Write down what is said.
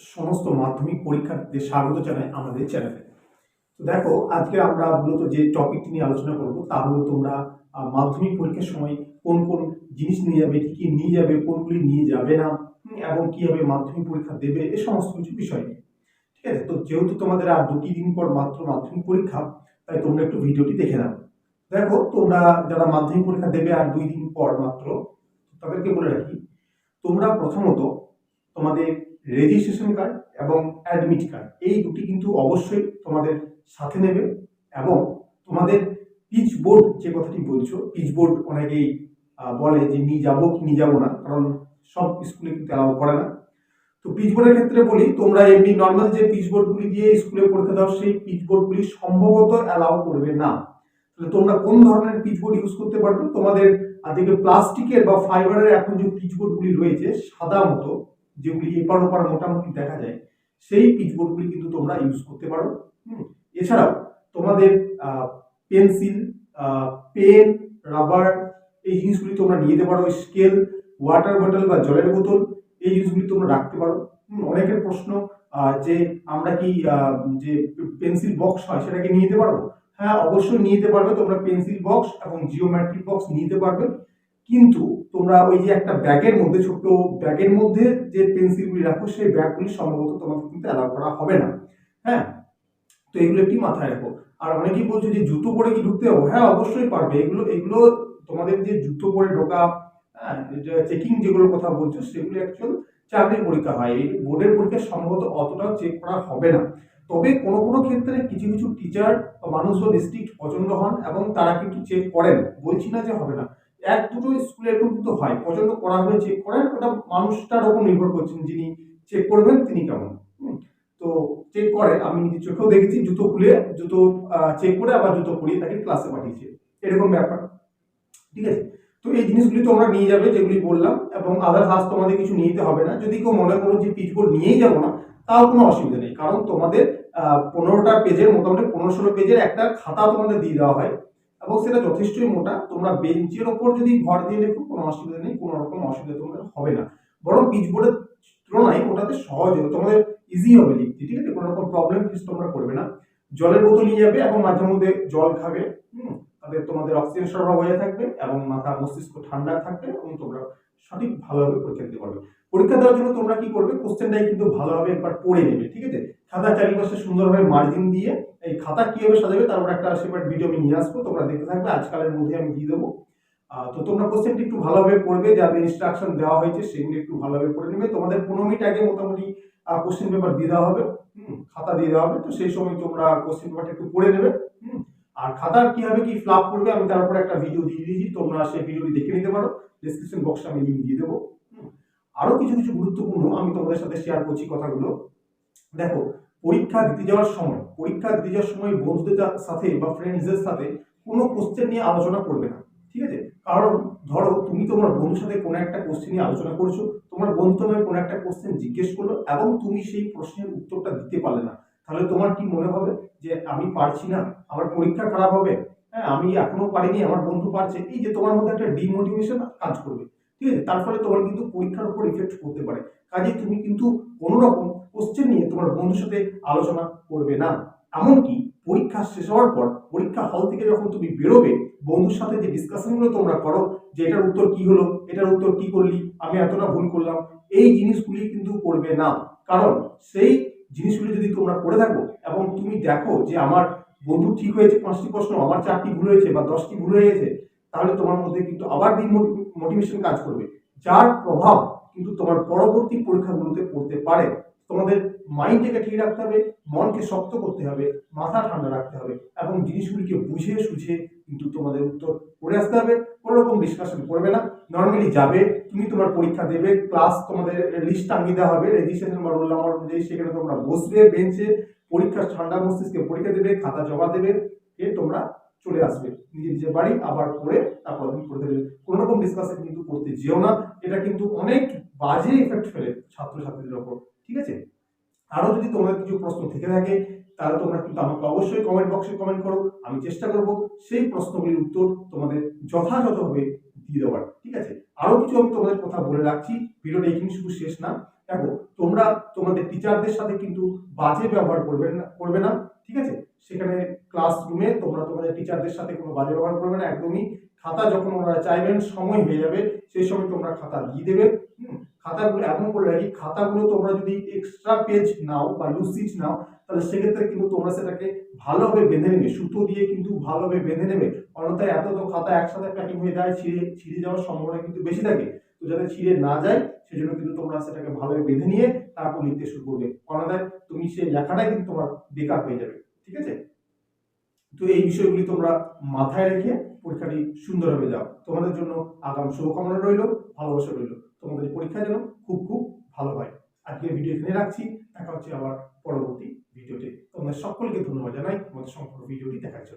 সমস্ত মাধ্যমিক পরীক্ষার্থীদের স্বাগত জানাই আমাদের চ্যানেলে তো দেখো, আজকে আমরা মূলত যে টপিকটি নিয়ে আলোচনা করব, তা হলো তোমরা মাধ্যমিক পরীক্ষার সময় কোন কোন জিনিস নিয়ে যাবে, কি কি নিয়ে যাবে, কোনগুলি নিয়ে যাবে না এবং কীভাবে মাধ্যমিক পরীক্ষা দেবে, এ সমস্ত কিছু বিষয় নিয়ে। ঠিক আছে? তো যেহেতু তোমাদের আর দুটি দিন পর মাত্র মাধ্যমিক পরীক্ষা, তাই তোমরা একটু ভিডিওটি দেখে নাও। দেখো, তোমরা যারা মাধ্যমিক পরীক্ষা দেবে আর দুই দিন পর মাত্র, তাদেরকে বলে রাখি, তোমরা প্রথমত তোমাদের রেজিস্ট্রেশন কার্ড এবং অ্যাডমিট কার্ড এই দুটি কিন্তু অবশ্যই তোমাদের সাথে নেবে এবং তোমাদের পিচ বোর্ড যে কথাটি বলছো পিচ বোর্ড অনেকেই বলে যে নিয়ে যাব কি নিয়ে যাব না, কারণ সব স্কুলে কিন্তু অ্যালাউ করে না। তো পিচ বোর্ডের ক্ষেত্রে বলি, তোমরা এমনি নর্মাল যে পিচ বোর্ডগুলি দিয়ে স্কুলে পড়তে দাও, সেই পিচ বোর্ডগুলি সম্ভবত অ্যালাউ করবে না। তাহলে তোমরা কোন ধরনের পিচ বোর্ড ইউজ করতে পারবে? তোমাদের দেখবে প্লাস্টিকের বা ফাইবারের এখন যে পিচ বোর্ডগুলি রয়েছে, সাদা মতো যেগুলি এপার ওপার মোটামুটি দেখা যায়, সেই পিচবোর্ডগুলি কিন্তু তোমরা ইউজ করতে পারো। হুম। এছাড়াও তোমাদের পেন্সিল পেন রাবার এই জিনিসগুলি তোমরা নিয়ে যেতে পারো স্কেল ওয়াটার বটল বা জলের বোতল, এই জিনিসগুলি তোমরা রাখতে পারো। অনেকের প্রশ্ন যে আমরা কি যে পেন্সিল বক্স হয় সেটাকে নিয়ে যেতে পারব? হ্যাঁ অবশ্যই নিয়ে যেতে পারবে, তোমরা পেন্সিল বক্স এবং জিওমেট্রিক বক্স নিয়ে যেতে পারবে। কিন্তু তোমরা ওই যে একটা ব্যাগের মধ্যে, ছোট্ট ব্যাগের মধ্যে যে পেন্সিলগুলি রাখো, সেই ব্যাগগুলি সম্ভবত তোমাকে কিন্তু অ্যালাউ করা হবে না। হ্যাঁ? তো এগুলো একটি মাথায় রাখো। আর অনেকেই বলছো যে জুতো পরে কি ঢুকতে হবে? হ্যাঁ অবশ্যই পারবে। এগুলো এগুলো তোমাদের যে জুতো পরে ঢোকা হ্যাঁ চেকিং যেগুলোর কথা বলছো, সেগুলো অ্যাকচুয়াল চাকরির পরীক্ষা হয়। এই বোর্ডের পরীক্ষা সম্ভবত অতটাও চেক করা হবে না। তবে কোনো কোনো ক্ষেত্রে কিছু কিছু টিচার বা মানুষও ডিস্ট্রিক্ট পছন্দ হন এবং তারা কিন্তু চেক করেন। বলছি না যে হবে না। এক দুটো স্কুলে এরকম কিন্তু হয়। পছন্দ করা হবে চেক করেন ওটা মানুষটার ওপর নির্ভর করছেন যিনি চেক করবেন, তিনি কেমন। তো চেক করে আমি নিজের চোখেও দেখেছি, জুতো খুলে, জুতো চেক করে আবার জুতো পরিয়ে তাকে ক্লাসে পাঠিয়েছে। এরকম ব্যাপার। ঠিক আছে? তো এই জিনিসগুলি তোমরা নিয়ে যাবে, যেগুলি বললাম, এবং আদার্স আজ তোমাদের কিছু নিতে হবে না। যদি কেউ মনে করো যে পিচবোর্ড নিয়েই যাব না, তাও কোনো অসুবিধা নেই। কারণ তোমাদের পনেরোটা পেজের মোটামুটি পনেরো ষোলো পেজের একটা খাতা তোমাদের দিয়ে দেওয়া হয়। এবং সেটা যথেষ্টই মোটা। তোমরা বেঞ্চের ওপর যদি ভর দিয়ে লেখো, কোনো অসুবিধা নেই, কোনো রকম অসুবিধা তোমাদের হবে না। বরং পিচবোর্ডের তুলনায় ওটাতে সহজ হবে। তোমাদের ইজি হবে লিখতে, ঠিক আছে? কোনো রকম প্রবলেম ফেস তোমরা করবে না। জলের বোতল নিয়ে যাবে এবং মাঝে মধ্যে জল খাবে, হুম? তাদের তোমাদের অক্সিজেন সরবরাহ হয়ে থাকবে এবং মাথা মস্তিষ্ক ঠান্ডা থাকবে এবং তোমরা সঠিক ভালোভাবে পরীক্ষা দিতে পারবে। পরীক্ষা দেওয়ার জন্য তোমরা কি করবে? কোশ্চেনটাই কিন্তু ভালোভাবে একবার পড়ে নেবে ঠিক আছে? খাতা চারিপাশে সুন্দরভাবে মার্জিন দিয়ে এই খাতা কীভাবে সাজাবে তারপর একটা সেপারেট ভিডিও আমি নিয়ে আসব তোমরা দেখতে থাকবে। আজকালের মধ্যে আমি দিয়ে দেবো। তো তোমরা কোশ্চেনটি একটু ভালোভাবে পড়বে যাদের ইনস্ট্রাকশন দেওয়া হয়েছে সেগুলি একটু ভালোভাবে পড়ে নেবে। তোমাদের পনেরো মিনিট আগে মোটামুটি কোশ্চেন পেপার দিয়ে দেওয়া হবে। হুম, খাতা দিয়ে দেওয়া হবে। তো সেই সময় তোমরা কোশ্চেন পেপারটা একটু পড়ে নেবে। আর খাতার কীভাবে কি? ফ্লাপ করবে আমি তার উপরে একটা ভিডিও দিয়ে দিয়েছি তোমরা সেই ভিডিওটি দেখে নিতে পারো। ডিসক্রিপশন বক্সে আমি লিঙ্ক দিয়ে দেবো। হুম, আরও কিছু কিছু গুরুত্বপূর্ণ আমি তোমাদের সাথে শেয়ার করছি কথাগুলো। দেখো পরীক্ষা দিতে যাওয়ার সময় পরীক্ষা দিতে যাওয়ার সময় বন্ধুদের সাথে বা ফ্রেন্ডসদের সাথে কোনো কোশ্চেন নিয়ে আলোচনা করবে না ঠিক আছে? কারণ ধরো তুমি তোমার বন্ধুর সাথে কোনো একটা কোশ্চেন নিয়ে আলোচনা করছ তোমার বন্ধু তোমায় কোনো একটা কোশ্চেন জিজ্ঞেস করল এবং তুমি সেই প্রশ্নের উত্তরটা দিতে পারলে না। তাহলে তোমার কি মনে হবে যে আমি পারছি না? আমার পরীক্ষা খারাপ হবে? হ্যাঁ আমি এখনও পারিনি, আমার বন্ধু পারছে। এই যে তোমার মধ্যে একটা ডিমোটিভেশন কাজ করবে। ঠিক আছে? তার ফলে তোমার কিন্তু পরীক্ষার উপর ইফেক্ট করতে পারে। কাজে তুমি কিন্তু কোনো রকম কোশ্চেন নিয়ে তোমার বন্ধুর সাথে আলোচনা করবে না। এমনকি পরীক্ষা শেষ হওয়ার পর, পরীক্ষা হল থেকে যখন তুমি বেরোবে, বন্ধুর সাথে যে ডিসকাশনগুলো তোমরা করো, যে এটার উত্তর কি হলো, এটার উত্তর কি করলি, আমি এতটা ভুল করলাম, এই জিনিসগুলি কিন্তু করবে না। কারণ সেই জিনিসগুলি যদি তোমরা করে থাকো এবং তুমি দেখো যে আমার বন্ধু ঠিক হয়েছে, পাঁচটি প্রশ্ন, আমার চারটি ভুল হয়েছে বা দশটি ভুল হয়ে গেছে, তাহলে তোমার মধ্যে কিন্তু আবার মোটিভেশন কাজ করবে। যার প্রভাব কিন্তু তোমার পরবর্তী পরীক্ষাগুলোতে পড়তে পারে। তোমাদের মাইন্ডটাকে ঠিক রাখতে হবে, মনকে শক্ত করতে হবে, মাথা ঠান্ডা রাখতে হবে এবং জিনিসগুলিকে বুঝে সুঝে কিন্তু তোমাদের উত্তর করে আসতে হবে। কোনো রকম ডিসকাশন করবে না। নর্মালি যাবে, তুমি তোমার পরীক্ষা দেবে ক্লাস তোমাদের লিস্ট টাঙিয়ে দেওয়া হবে রেজিস্ট্রেশন বা রোল নাম্বার অনুযায়ী সেখানে তোমরা বসবে বেঞ্চে পরীক্ষার ঠান্ডা মস্তিষ্কে পরীক্ষা দেবে, খাতা জমা দেবে এ তোমরা চলে আসবে। নিজের নিজের বাড়ি আবার পড়ে তারপর তুমি পড়তে দেবে। কোনো রকম ডিসকাশন কিন্তু করতে যেও না। এটা কিন্তু অনেক বাজে ইফেক্ট ফেলে ছাত্রছাত্রীদের ওপর। ঠিক আছে? আরও যদি তোমাদের কিছু প্রশ্ন থেকে থাকে তাহলে তোমরা কিন্তু আমাকে অবশ্যই কমেন্ট বক্সে কমেন্ট করো আমি চেষ্টা করব সেই প্রশ্নগুলির উত্তর তোমাদের যথাযথভাবে দিয়ে দেওয়ার ঠিক আছে? আরও কিছু আমি তোমাদের কথা বলে রাখছি ভিডিওটা এখানে শুধু শেষ না। দেখো তোমরা তোমাদের টিচারদের সাথে কিন্তু বাজে ব্যবহার করবে না করবে না ঠিক আছে? সেখানে ক্লাসরুমে তোমরা তোমাদের টিচারদের সাথে কোনো বাজে ব্যবহার করবে না একদমই। খাতা যখন ওনারা চাইবেন সময় হয়ে যাবে সেই সময় তোমরা খাতা দিয়ে দেবে হুম, খাতাগুলো এমন করে রাখি। খাতাগুলো তোমরা যদি এক্সট্রা পেজ নাও বা লুসিট নাও, তাহলে সেক্ষেত্রে কিন্তু তোমরা সেটাকে ভালোভাবে বেঁধে নেবে। সুতো দিয়ে কিন্তু ভালোভাবে বেঁধে নেবে। অন্যথায় এত তো খাতা একসাথে প্যাকিং হয়ে যায়, ছিঁড়ে ছিঁড়ে যাওয়ার সম্ভাবনা কিন্তু বেশি থাকে। তো যাতে ছিঁড়ে না যায়, সেজন্য কিন্তু তোমরা সেটাকে ভালোভাবে বেঁধে নিয়ে তারপর লিখতে শুরু করবে অন্যথায় তুমি সেই লেখাটাই কিন্তু তোমার বেকার হয়ে যাবে। ঠিক আছে? তো এই বিষয়গুলি তোমরা মাথায় রেখে পরীক্ষাটি সুন্দরভাবে যাও। তোমাদের জন্য আগাম শুভকামনা রইল, ভালোবাসা রইল। তোমাদের পরীক্ষা যেন খুব খুব ভালো হয়। আজকে ভিডিও এখানে রাখছি। দেখা হচ্ছে আবার পরবর্তী ভিডিওতে। তোমাদের সকলকে ধন্যবাদ জানাই। আমাদের সম্পূর্ণ ভিডিওটি দেখার জন্য।